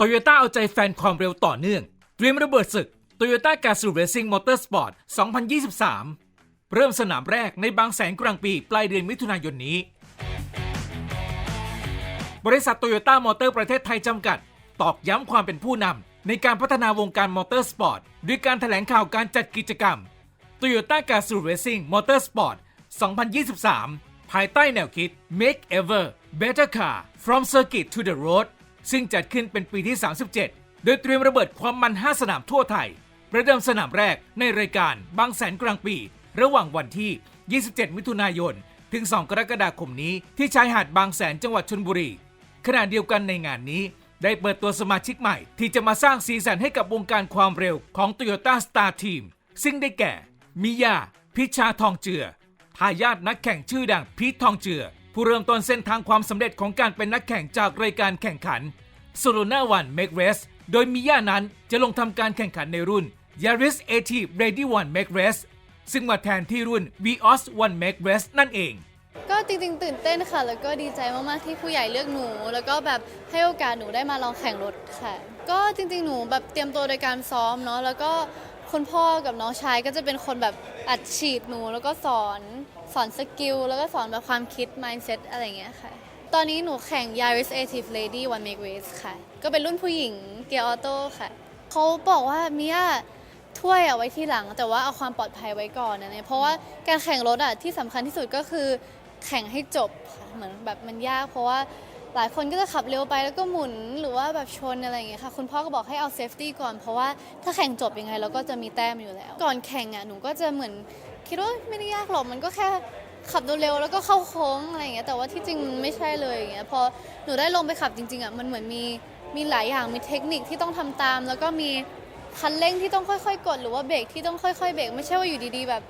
โตโยต้าเอาใจแฟนความเร็วต่อเนื่อง เตรียมระเบิดศึก Toyota g a z o o Racing Motorsport 2023 เริ่มสนามแรกในบางแสนกลางปี ปลายเดือนมิถุนายนนี้ บริษัทโตโยต้ามอเตอร์ประเทศไทยจำกัด ตอกย้ำความเป็นผู้นำในการพัฒนาวงการมอเตอร์สปอร์ตด้วยการถแถลงข่าวการจัดกิจกรรม Toyota g a z o o Racing Motorsport 2023 ภายใต้แนวคิด Make Ever Better Car From Circuit to the Road ซึ่งจัดขึ้นเป็นปีที่ 37 โดยเตรียมระเบิดความมัน 5 สนามทั่วไทย ประเดิมสนามแรกในรายการบางแสนกลางปี ระหว่างวันที่ 27 มิถุนายน ถึง 2 กรกฎาคมนี้ที่ชายหาดบางแสนจังหวัดชลบุรี ขณะเดียวกันในงานนี้ ได้เปิดตัวสมาชิกใหม่ ที่จะมาสร้างสีสันให้กับวงการความเร็วของ Toyota Star Team ซึ่งได้แก่ มิยา พิชาทองเจือทายาทนักแข่งชื่อดังพีททองเจือ ผู้เริ่มต้นเส้นทางความสำเร็จของการเป็นนักแข่งจากรายการแข่งขัน s o l o n a One Make Race โดยมิยานั้นจะลงทำการแข่งขันในรุ่น Yaris AT Ready One Make Race ซึ่งมาแทนที่รุ่น Vios One Make Race นั่นเอง ก็จริงๆ ตื่นเต้นค่ะ แล้วก็ดีใจมาก ๆ ที่ผู้ใหญ่เลือกหนู แล้วก็แบบให้โอกาสหนูได้มาลองแข่งรถค่ะ ก็จริงๆ หนูแบบเตรียมตัวโดยการซ้อมเนาะแล้วก็ คุณพ่อกับน้องชายก็จะเป็นคนแบบอัดฉีดหนูแล้วก็สอนสอนสกิลแล้วก็สอนแบบความคิด mindset อะไรเงี้ยค่ะ ตอนนี้หนูแข่ง Yaris Active Lady One Make Race ค่ะ ก็เป็นรุ่นผู้หญิงเกียร์ออโต้ค่ะเขาบอกว่ามิยถ้วยเอาไว้ที่หลัง แต่ว่าเอาความปลอดภัยไว้ก่อนนะเนี่ยเพราะว่าการแข่งรถอะที่สำคัญที่สุดก็คือแข่งให้จบค่ะเหมือนแบบมันยากเพราะว่า หลายคนก็จะขับเร็วไปแล้วก็หมุนหรือว่าแบบชนอะไรอย่างเงี้ยค่ะคุณพ่อก็บอกให้เอาเซฟตี้ก่อนเพราะว่าถ้าแข่งจบยังไงเราก็จะมีแต้มอยู่แล้ว ก่อนแข่งอะหนูก็จะเหมือนคิดว่าไม่ได้ยากหรอกมันก็แค่ขับเร็วๆแล้วก็เข้าโค้งอะไรอย่างเงี้ยแต่ว่าที่จริงมันไม่ใช่เลยอย่างเงี้ยพอหนูได้ลงไปขับจริงๆอะมันเหมือนมีมีหลายอย่างมีเทคนิคที่ต้องทำตาม แล้วก็มีคันเร่งที่ต้องค่อยๆ กด หรือว่าเบรกที่ต้องค่อย ๆ เบรกไม่ใช่ว่าอยู่ดีๆแบบ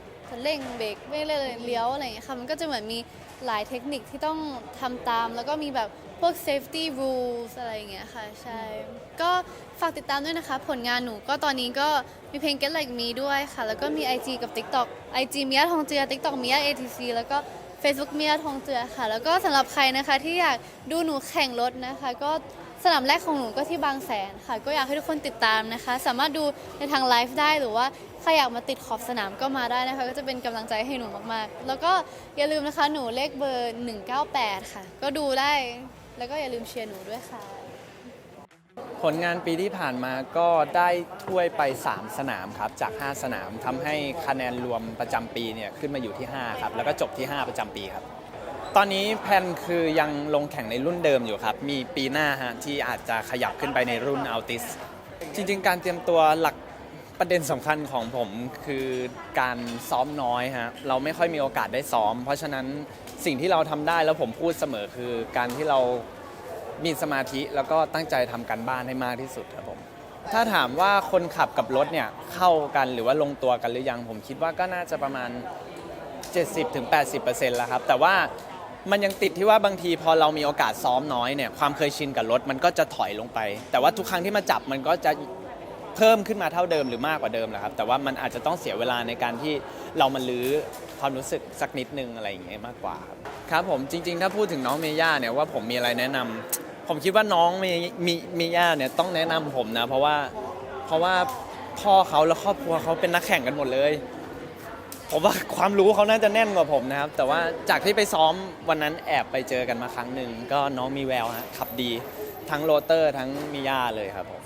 เร่งเบรกไม่เลยเลี้ยวอะไรอย่างเงี้ยค่ะมันก็จะเหมือนมีหลายเทคนิคที่ต้องทำตาม แล้วก็มีแบบพวก safety rules อะไรอย่างเงี้ยค่ะ ใช่ ก็ฝากติดตามด้วยนะคะ ผลงานหนูก็ตอนนี้ก็มีเพลง Get Like Me ด้วยค่ะ แล้วก็มี IG กับ TikTok IG มียทองเจือ TikTok มีย ATC แล้วก็ Facebook มียทองเจือค่ะ แล้วก็สำหรับใครนะคะที่อยากดูหนูแข่งรถนะคะ ก็ สนามแรกของหนูก็ที่บางแสนค่ะ ก็อยากให้ทุกคนติดตามนะคะ สามารถดูในทางไลฟ์ได้หรือว่าใครอยากมาติดขอบสนามก็มาได้นะคะ ก็จะเป็นกำลังใจให้หนูมากๆ แล้วก็อย่าลืมนะคะหนูเลขเบอร์ 198 ค่ะ ก็ดูได้แล้วก็อย่าลืมเชียร์หนูด้วยค่ะ ผลงานปีที่ผ่านมาก็ได้ถ้วยไป 3 สนามครับ จาก 5 สนามทำให้คะแนนรวมประจำปีเนี่ยขึ้นมาอยู่ที่ 5 ครับ แล้วก็จบที่ 5 ประจำปีครับ ตอนนี้แพลนคือยังลงแข่งในรุ่นเดิมอยู่ครับ มีปีหน้าฮะที่อาจจะขยับขึ้นไปในรุ่นอัลติส จริง ๆ การเตรียมตัวหลักประเด็นสำคัญของผมคือการซ้อมน้อยฮะเราไม่ค่อยมีโอกาสได้ซ้อม เพราะฉะนั้นสิ่งที่เราทำได้แล้วผมพูดเสมอคือการที่เรามีสมาธิแล้วก็ตั้งใจทำการบ้านให้มากที่สุดครับผม ถ้าถามว่าคนขับกับรถเนี่ยเข้ากันหรือว่าลงตัวกันหรือยัง ผมคิดว่าก็น่าจะประมาณ 70-80%แล้วครับ แต่ว่า มันยังติดที่ว่าบางทีพอเรามีโอกาสซ้อมน้อยเนี่ยความเคยชินกับรถมันก็จะถอยลงไป แต่ว่าทุกครั้งที่มาจับมันก็จะเพิ่มขึ้นมาเท่าเดิมหรือมากกว่าเดิมแหละครับ แต่ว่ามันอาจจะต้องเสียเวลาในการที่เรามาลื้อความรู้สึกสักนิดนึงอะไรอย่างเงี้ยมากกว่าครับครับผมจริง ๆ ถ้าพูดถึงน้องเมย่าเนี่ยว่าผมมีอะไรแนะนำผมคิดว่าน้องเมมีเมย่าเนี่ยต้องแนะนำผมนะ เพราะว่าเพราะว่าพ่อเขาและครอบครัวเขาเป็นนักแข่งกันหมดเลย ผมว่าความรู้เขาน่าจะแน่นกว่าผมนะครับ แต่ว่าจากที่ไปซ้อมวันนั้นแอบไปเจอกันมาครั้งหนึ่งก็น้องมีแววฮะขับดี ทั้งโรเตอร์ทั้งมิยาเลยครับผม